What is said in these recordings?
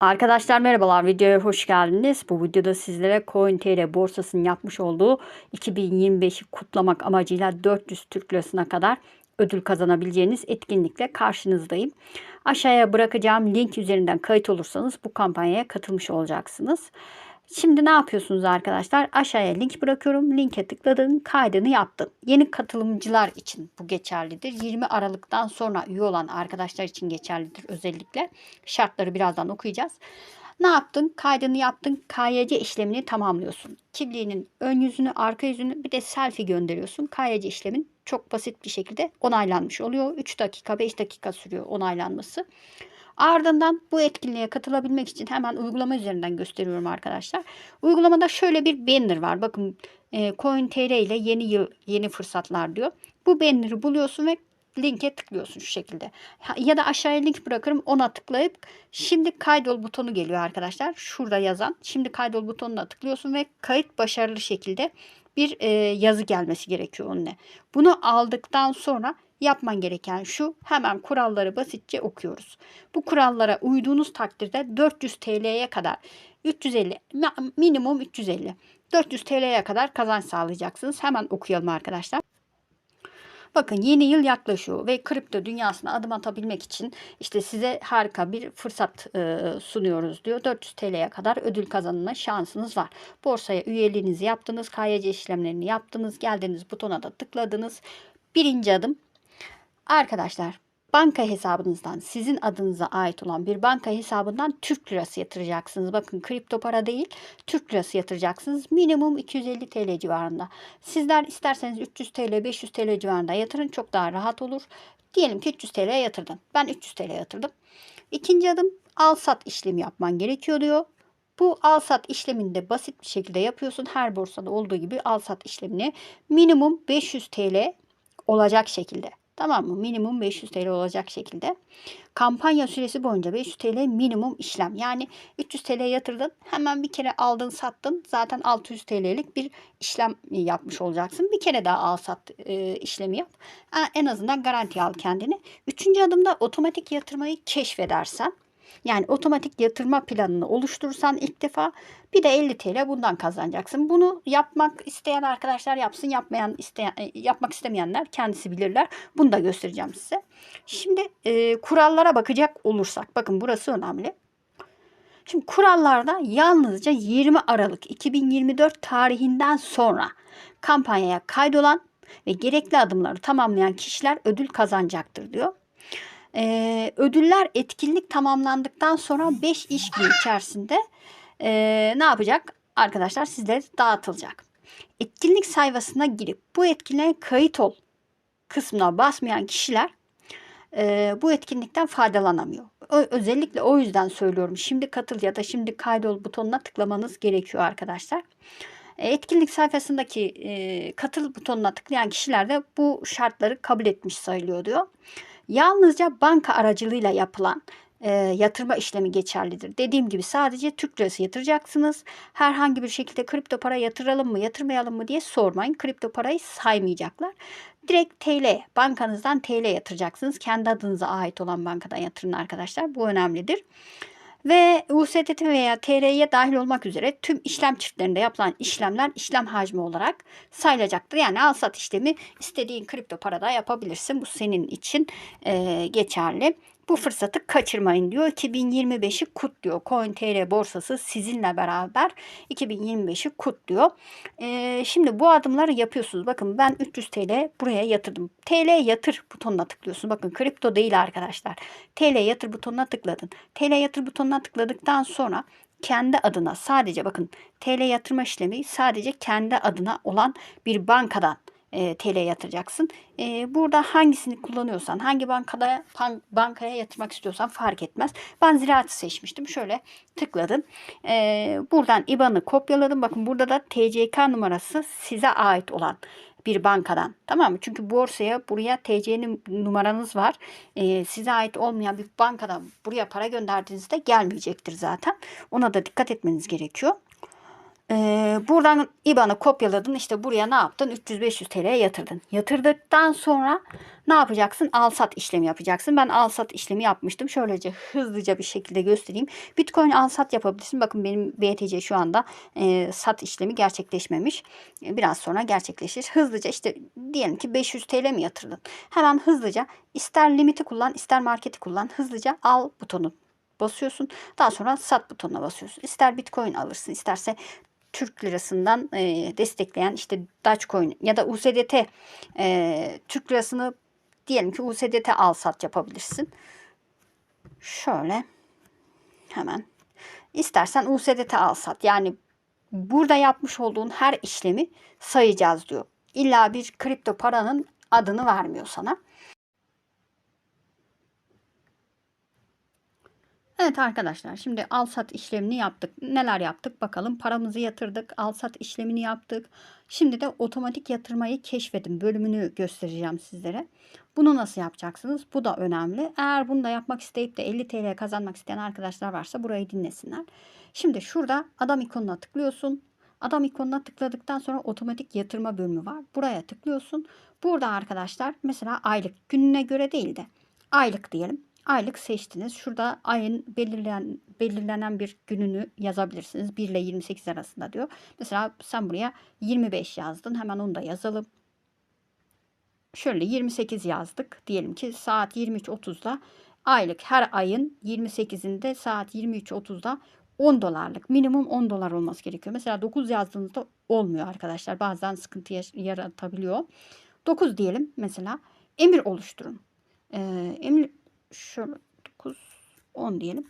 Arkadaşlar merhabalar videoya hoş geldiniz. Bu videoda sizlere CoinTR borsasının yapmış olduğu 2025'i kutlamak amacıyla 400 Türk Lirası'na kadar ödül kazanabileceğiniz etkinlikle karşınızdayım. Aşağıya bırakacağım link üzerinden kayıt olursanız bu kampanyaya katılmış olacaksınız. Şimdi ne yapıyorsunuz arkadaşlar? Aşağıya link bırakıyorum. Linke tıkladın, kaydını yaptın. Yeni katılımcılar için bu geçerlidir. 20 Aralık'tan sonra üye olan arkadaşlar için geçerlidir özellikle. Şartları birazdan okuyacağız. Ne yaptın? Kaydını yaptın. KYC işlemini tamamlıyorsun. Kimliğinin ön yüzünü, arka yüzünü bir de selfie gönderiyorsun. KYC işlemin çok basit bir şekilde onaylanmış oluyor. 3 dakika, 5 dakika sürüyor onaylanması. Ardından bu etkinliğe katılabilmek için hemen uygulama üzerinden gösteriyorum arkadaşlar. Uygulamada şöyle bir banner var. Bakın e, CoinTR ile yeni yıl yeni fırsatlar diyor. Bu banner'ı buluyorsun ve linke tıklıyorsun şu şekilde. Ya da aşağıya link bırakırım ona tıklayıp şimdi kaydol butonu geliyor arkadaşlar. Şurada yazan şimdi kaydol butonuna tıklıyorsun ve kayıt başarılı şekilde bir e, yazı gelmesi gerekiyor önüne. Bunu aldıktan sonra yapman gereken şu hemen kuralları basitçe okuyoruz. Bu kurallara uyduğunuz takdirde 400 TL'ye kadar 350 minimum 350 400 TL'ye kadar kazanç sağlayacaksınız. Hemen okuyalım arkadaşlar. Bakın yeni yıl yaklaşıyor ve kripto dünyasına adım atabilmek için işte size harika bir fırsat e, sunuyoruz diyor. 400 TL'ye kadar ödül kazanma şansınız var. Borsaya üyeliğinizi yaptınız, KYC işlemlerini yaptınız, geldiniz butona da tıkladınız. Birinci adım Arkadaşlar banka hesabınızdan sizin adınıza ait olan bir banka hesabından Türk lirası yatıracaksınız. Bakın kripto para değil Türk lirası yatıracaksınız. Minimum 250 TL civarında. Sizler isterseniz 300 TL 500 TL civarında yatırın çok daha rahat olur. Diyelim ki 300 TL yatırdın. Ben 300 TL yatırdım. İkinci adım al sat işlemi yapman gerekiyor diyor. Bu al sat işlemini de basit bir şekilde yapıyorsun. Her borsada olduğu gibi al sat işlemini minimum 500 TL olacak şekilde Tamam mı? Minimum 500 TL olacak şekilde. Kampanya süresi boyunca 500 TL minimum işlem. Yani 300 TL yatırdın. Hemen bir kere aldın sattın. Zaten 600 TL'lik bir işlem yapmış olacaksın. Bir kere daha al sat e, işlemi yap. En azından garanti al kendini. Üçüncü adımda otomatik yatırmayı keşfedersen yani otomatik yatırma planını oluşturursan ilk defa bir de 50 TL bundan kazanacaksın. Bunu yapmak isteyen arkadaşlar yapsın. Yapmayan isteyen e, yapmak istemeyenler kendisi bilirler. Bunu da göstereceğim size. Şimdi e, kurallara bakacak olursak bakın burası önemli. Şimdi kurallarda yalnızca 20 Aralık 2024 tarihinden sonra kampanyaya kaydolan ve gerekli adımları tamamlayan kişiler ödül kazanacaktır diyor. Ee, ödüller etkinlik tamamlandıktan sonra 5 iş günü içerisinde e, ne yapacak? Arkadaşlar sizlere dağıtılacak. Etkinlik sayfasına girip bu etkinliğe kayıt ol kısmına basmayan kişiler e, bu etkinlikten faydalanamıyor. O, özellikle o yüzden söylüyorum. Şimdi katıl ya da şimdi kaydol butonuna tıklamanız gerekiyor arkadaşlar. E, etkinlik sayfasındaki e, katıl butonuna tıklayan kişiler de bu şartları kabul etmiş sayılıyor diyor. Yalnızca banka aracılığıyla yapılan e, yatırma işlemi geçerlidir. Dediğim gibi sadece Türk lirası yatıracaksınız. Herhangi bir şekilde kripto para yatıralım mı yatırmayalım mı diye sormayın. Kripto parayı saymayacaklar. Direkt TL bankanızdan TL yatıracaksınız. Kendi adınıza ait olan bankadan yatırın arkadaşlar. Bu önemlidir ve USDT veya TR'ye dahil olmak üzere tüm işlem çiftlerinde yapılan işlemler işlem hacmi olarak sayılacaktır. Yani al sat işlemi istediğin kripto parada yapabilirsin. Bu senin için e, geçerli. Bu fırsatı kaçırmayın diyor. 2025'i kutluyor. CoinTR borsası sizinle beraber 2025'i kutluyor. Ee, şimdi bu adımları yapıyorsunuz. Bakın ben 300 TL buraya yatırdım. TL yatır butonuna tıklıyorsunuz. Bakın kripto değil arkadaşlar. TL yatır butonuna tıkladın. TL yatır butonuna tıkladıktan sonra kendi adına sadece bakın TL yatırma işlemi sadece kendi adına olan bir bankadan e, TL yatıracaksın. E, burada hangisini kullanıyorsan, hangi bankada bankaya yatırmak istiyorsan fark etmez. Ben ziraatı seçmiştim. Şöyle tıkladım. E, buradan IBAN'ı kopyaladım. Bakın burada da TCK numarası size ait olan bir bankadan. Tamam mı? Çünkü borsaya buraya TC'nin numaranız var. E, size ait olmayan bir bankadan buraya para gönderdiğinizde gelmeyecektir zaten. Ona da dikkat etmeniz gerekiyor. Ee, buradan IBAN'ı kopyaladın. İşte buraya ne yaptın? 300-500 TL'ye yatırdın. Yatırdıktan sonra ne yapacaksın? Al sat işlemi yapacaksın. Ben al sat işlemi yapmıştım. Şöylece hızlıca bir şekilde göstereyim. Bitcoin al sat yapabilirsin. Bakın benim BTC şu anda e, sat işlemi gerçekleşmemiş. E, biraz sonra gerçekleşir. Hızlıca işte diyelim ki 500 TL mi yatırdın? Hemen hızlıca ister limiti kullan ister marketi kullan. Hızlıca al butonu basıyorsun. Daha sonra sat butonuna basıyorsun. İster Bitcoin alırsın, isterse Türk lirasından e, destekleyen işte Dogecoin ya da USDT e, Türk lirasını diyelim ki USDT al sat yapabilirsin. Şöyle hemen istersen USDT al sat yani burada yapmış olduğun her işlemi sayacağız diyor. İlla bir kripto paranın adını vermiyor sana. Evet arkadaşlar şimdi al sat işlemini yaptık. Neler yaptık bakalım. Paramızı yatırdık. Al sat işlemini yaptık. Şimdi de otomatik yatırmayı keşfedin bölümünü göstereceğim sizlere. Bunu nasıl yapacaksınız? Bu da önemli. Eğer bunu da yapmak isteyip de 50 TL kazanmak isteyen arkadaşlar varsa burayı dinlesinler. Şimdi şurada adam ikonuna tıklıyorsun. Adam ikonuna tıkladıktan sonra otomatik yatırma bölümü var. Buraya tıklıyorsun. Burada arkadaşlar mesela aylık gününe göre değil de aylık diyelim aylık seçtiniz. Şurada ayın belirlen, belirlenen bir gününü yazabilirsiniz. 1 ile 28 arasında diyor. Mesela sen buraya 25 yazdın. Hemen onu da yazalım. Şöyle 28 yazdık. Diyelim ki saat 23.30'da aylık her ayın 28'inde saat 23.30'da 10 dolarlık minimum 10 dolar olması gerekiyor. Mesela 9 yazdığınızda olmuyor arkadaşlar. Bazen sıkıntı yaratabiliyor. 9 diyelim mesela. Emir oluşturun. Ee, emir şöyle 9 10 diyelim.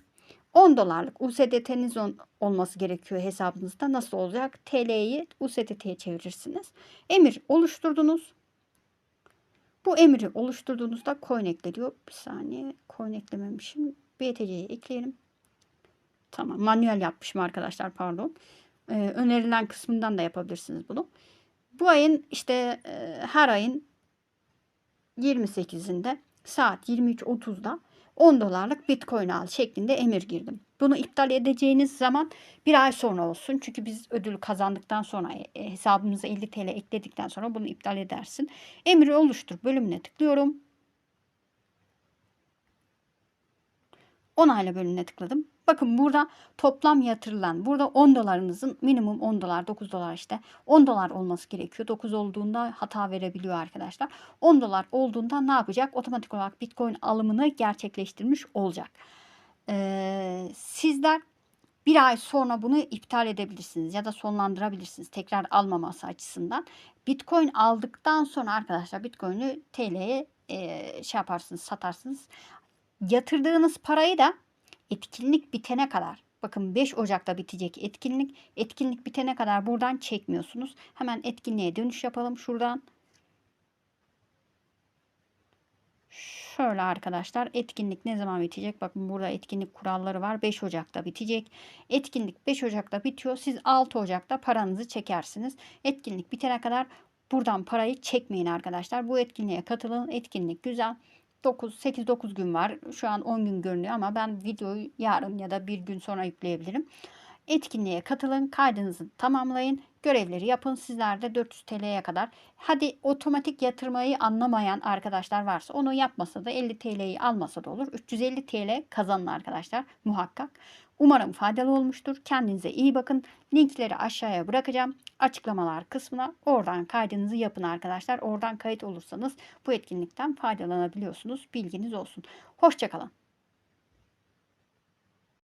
10 dolarlık USDT'niz olması gerekiyor hesabınızda. Nasıl olacak? TL'yi USDT'ye çevirirsiniz. Emir oluşturdunuz. Bu emiri oluşturduğunuzda coin ekle. Bir saniye coin eklememişim. BTC'yi ekleyelim. Tamam manuel yapmışım arkadaşlar pardon. Ee, önerilen kısmından da yapabilirsiniz bunu. Bu ayın işte e, her ayın 28'inde saat 23.30'da 10 dolarlık bitcoin al şeklinde emir girdim. Bunu iptal edeceğiniz zaman bir ay sonra olsun. Çünkü biz ödül kazandıktan sonra e, hesabımıza 50 TL ekledikten sonra bunu iptal edersin. Emri oluştur bölümüne tıklıyorum. Onayla bölümüne tıkladım. Bakın burada toplam yatırılan burada 10 dolarınızın minimum 10 dolar 9 dolar işte 10 dolar olması gerekiyor. 9 olduğunda hata verebiliyor arkadaşlar. 10 dolar olduğunda ne yapacak? Otomatik olarak bitcoin alımını gerçekleştirmiş olacak. Ee, sizler bir ay sonra bunu iptal edebilirsiniz ya da sonlandırabilirsiniz tekrar almaması açısından. Bitcoin aldıktan sonra arkadaşlar Bitcoin'i TL'ye e, şey yaparsınız satarsınız. Yatırdığınız parayı da etkinlik bitene kadar bakın 5 Ocak'ta bitecek etkinlik. Etkinlik bitene kadar buradan çekmiyorsunuz. Hemen etkinliğe dönüş yapalım şuradan. Şöyle arkadaşlar etkinlik ne zaman bitecek? Bakın burada etkinlik kuralları var. 5 Ocak'ta bitecek. Etkinlik 5 Ocak'ta bitiyor. Siz 6 Ocak'ta paranızı çekersiniz. Etkinlik bitene kadar buradan parayı çekmeyin arkadaşlar. Bu etkinliğe katılın. Etkinlik güzel. 9, 8, 9 gün var. Şu an 10 gün görünüyor ama ben videoyu yarın ya da bir gün sonra yükleyebilirim. Etkinliğe katılın, kaydınızı tamamlayın, görevleri yapın. Sizler de 400 TL'ye kadar. Hadi otomatik yatırmayı anlamayan arkadaşlar varsa onu yapmasa da 50 TL'yi almasa da olur. 350 TL kazanın arkadaşlar muhakkak. Umarım faydalı olmuştur. Kendinize iyi bakın. Linkleri aşağıya bırakacağım. Açıklamalar kısmına oradan kaydınızı yapın arkadaşlar. Oradan kayıt olursanız bu etkinlikten faydalanabiliyorsunuz. Bilginiz olsun. Hoşçakalın.